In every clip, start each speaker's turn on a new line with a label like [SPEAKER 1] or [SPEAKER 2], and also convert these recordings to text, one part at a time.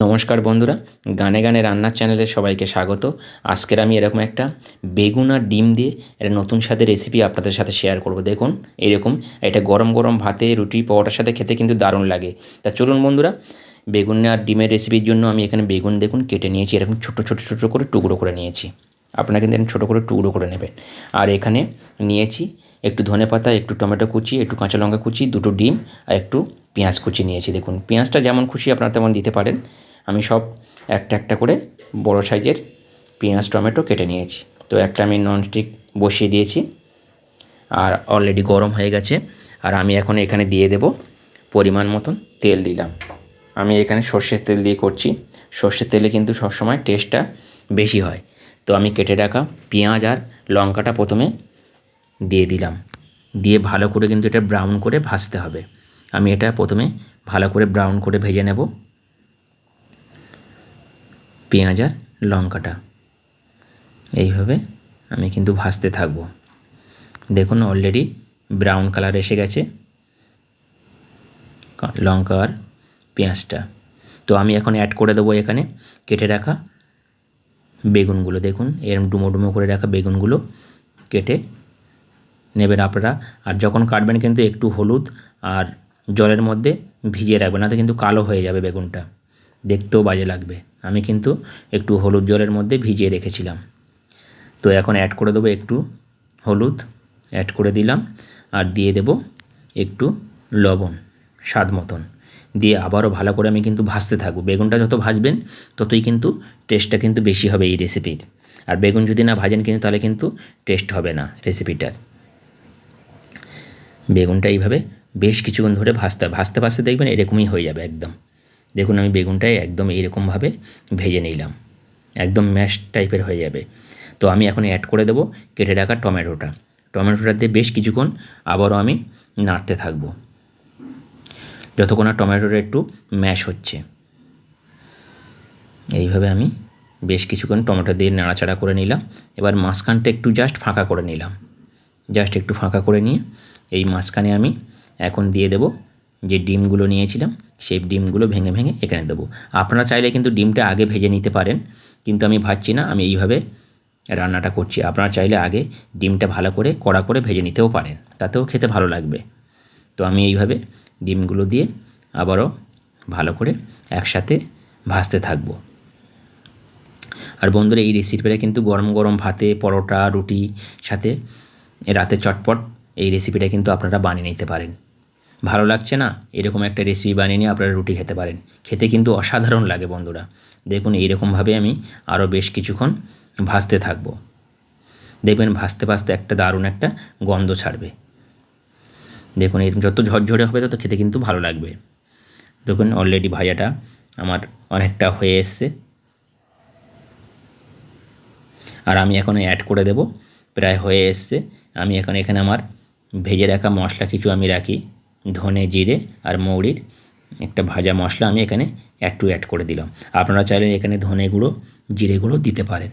[SPEAKER 1] নমস্কার বন্ধুরা, গানে গানে রান্নার চ্যানেলে সবাইকে স্বাগত। আজকের আমি এরকম একটা বেগুন আর ডিম দিয়ে একটা নতুন স্বাদের রেসিপি আপনাদের সাথে শেয়ার করব। দেখুন, এরকম এটা গরম গরম ভাতে রুটি পরোটার সাথে খেতে কিন্তু দারুণ লাগে। তা চলুন বন্ধুরা, বেগুন আর ডিমের রেসিপির জন্য আমি এখানে বেগুন দেখুন কেটে নিয়েছি, এরকম ছোটো ছোটো ছোটো করে টুকরো করে নিয়েছি। আপনারা কিন্তু ছোটো করে টুকরো করে নেবেন। আর এখানে নিয়েছি একটু ধনে পাতা, একটু টমেটো কুচি, একটু কাঁচা লঙ্কা কুচি, দুটো ডিম আর একটু পেঁয়াজ কুচি নিয়েছি। দেখুন, পেঁয়াজটা যেমন খুশি আপনারা তেমন দিতে পারেন। আমি সব একটা একটা করে বড় সাইজের পেঁয়াজ, টমেটো কেটে নিয়েছি। তো একটা আমি ননস্টিক বসিয়ে দিয়েছি। আর অলরেডি গরম হয়ে গেছে। আর আমি এখন এখানে দিয়ে দেব পরিমাণ মতন তেল দিলাম। আমি এখানে সর্ষের তেল দিয়ে করছি। সর্ষের তেলে কিন্তু সবসময় টেস্টটা বেশি হয়। তো আমি কেটে রাখা পেঁয়াজ আর লঙ্কাটা প্রথমে দিয়ে দিলাম। দিয়ে ভালো করে কিন্তু এটা ব্রাউন করে ভাজতে হবে। আমি এটা প্রথমে ভালো করে ব্রাউন করে ভেজে নেব। পেঁয়াজ আর লঙ্কাটা। এইভাবে আমি কিন্তু ভাজতে থাকব। দেখুন অলরেডি ব্রাউন কালার এসে গেছে। লঙ্কা আর পেঁয়াজটা। তো আমি এখন অ্যাড করে দেবো এখানে কেটে রাখা বেগুনগুলো। দেখুন, এরম ডুমো ডুমো করে রাখা বেগুনগুলো কেটে নেবেন আপনারা। আর যখন কাটবেন কিন্তু একটু হলুদ আর জলের মধ্যে ভিজিয়ে রাখবেন না তো কিন্তু কালো হয়ে যাবে বেগুনটা। দেখতেও বাজে লাগবে। আমি কিন্তু একটু হলুদ জলের মধ্যে ভিজিয়ে রেখেছিলাম। তো এখন অ্যাড করে দেবো একটু হলুদ অ্যাড করে দিলাম আর দিয়ে দেব একটু লবণ, স্বাদ মতন। দিয়ে আবারও ভালো করে আমি কিন্তু ভাজতে থাকব। বেগুনটা যত ভাজবেন, ততই কিন্তু টেস্টটা কিন্তু বেশি হবে এই রেসিপির আর বেগুন যদি না ভাজেন কিন্তু তাহলে কিন্তু টেস্ট হবে না রেসিপিটার বেগুনটা এইভাবে বেশ কিছুক্ষণ ধরে ভাজতে ভাজতে ভাজতে দেখবেন এরকমই হয়ে যাবে একদম। দেখুন, আমি বেগুনটাই একদম এইরকমভাবে ভেজে নিলাম। একদম ম্যাশ টাইপের হয়ে যাবে। তো আমি এখন অ্যাড করে দেবো কেটে রাখা টমেটোটা। টমেটোটা দিয়ে বেশ কিছুক্ষণ আবারও আমি নাড়তে থাকব। যতক্ষণ না টমেটোটা একটু ম্যাশ হচ্ছে। এইভাবে আমি বেশ কিছুক্ষণ টমেটো দিয়ে নাড়াচাড়া করে নিলাম। এবার মাঝখানটা একটু জাস্ট ফাঁকা করে নিলাম। জাস্ট একটু ফাঁকা করে নিয়ে এই মাঝখানে আমি এখন দিয়ে দেব যে ডিমগুলো নিয়েছিলাম সেই ডিমগুলো ভেঙে ভেঙে এখানে দেবো। আপনারা চাইলে কিন্তু ডিমটা আগে ভেজে নিতে পারেন, কিন্তু আমি ভাজছি না, আমি এইভাবে রান্নাটা করছি। আপনারা চাইলে আগে ডিমটা ভালো করে কড়া করে ভেজে নিতেও পারেন, তাতেও খেতে ভালো লাগবে। তো আমি এইভাবে ডিমগুলো দিয়ে আবারও ভালো করে একসাথে ভাজতে থাকব। আর বন্ধুরা, এই রেসিপিটা কিন্তু গরম গরম ভাতে, পরোটা রুটি সাথে রাতে চটপট এই রেসিপিটা কিন্তু আপনারা বানিয়ে নিতে পারেন। ভালো লাগছে না? এরকম একটা রেসিপি বানিয়ে নিয়ে আপনারা রুটি খেতে পারেন। খেতে কিন্তু অসাধারণ লাগে বন্ধুরা। দেখুন, এইরকমভাবে আমি আরও বেশ কিছুক্ষণ ভাজতে থাকব। দেখবেন, ভাজতে ভাজতে একটা দারুণ একটা গন্ধ ছাড়বে। দেখুন, এরকম যত ঝরঝরে হবে তত খেতে কিন্তু ভালো লাগবে। দেখুন অলরেডি ভাজাটা আমার অনেকটা হয়ে এসছে। আর আমি এখন অ্যাড করে দেব। প্রায় হয়ে এসছে। আমি এখন এখানে আমার ভেজে রাখা মশলা কিছু আমি রাখি। ধনে জিরে আর মৌরির একটা ভাজা মশলা আমি এখানে অ্যাড টু অ্যাড করে দিলাম। আপনারা চাইলে এখানে ধনে গুঁড়ো, জিরে গুঁড়ো দিতে পারেন।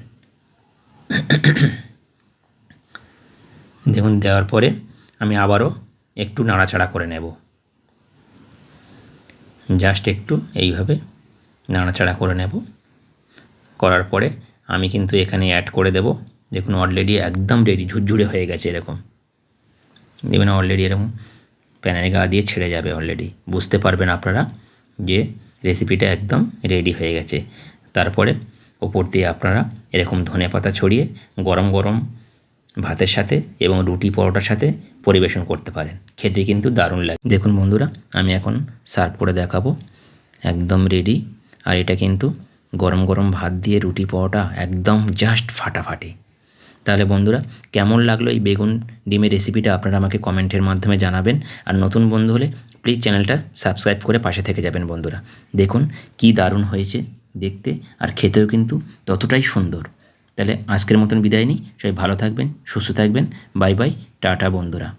[SPEAKER 1] দেখুন, দেওয়ার পরে আমি আবারও একটু নাড়াচাড়া করে নেব। জাস্ট একটু এইভাবে নাড়াচাড়া করে নেব। করার পরে আমি কিন্তু এখানে অ্যাড করে দেব। দেখুন অলরেডি একদম রেডি ঝুরঝুরে হয়ে গেছে এরকম। দেখবেন অলরেডি এরকম প্যানের গা দিয়ে ছেড়ে যাবে অলরেডি বুঝতে পারবেন আপনারা যে রেসিপিটা একদম রেডি হয়ে গেছে। তারপরে ওপর দিয়ে আপনারা এরকম ধনে পাতা ছড়িয়ে গরম গরম ভাতের সাথে এবং রুটি পরোটার সাথে পরিবেশন করতে পারেন। খেতে কিন্তু দারুণ লাগে। দেখুন বন্ধুরা, আমি এখন সার্ভ করে দেখাবো। একদম রেডি আর এটা কিন্তু গরম গরম ভাত দিয়ে রুটি পরোটা একদম জাস্ট ফাটাফাটি। তাহলে বন্ধুরা, কেমন লাগল এই বেগুন ডিমের রেসিপিটা আপনারা আমাকে কমেন্টের মাধ্যমে জানাবেন। আর নতুন বন্ধু হলে প্লিজ চ্যানেলটা সাবস্ক্রাইব করে পাশে থেকে যাবেন বন্ধুরা। দেখুন কি দারুণ হয়েছে দেখতে আর খেতেও কিন্তু ততটাই সুন্দর। তাহলে আজকের মতন বিদায় নিই। সবাই ভালো থাকবেন, সুস্থ থাকবেন। বাই বাই, টাটা বন্ধুরা।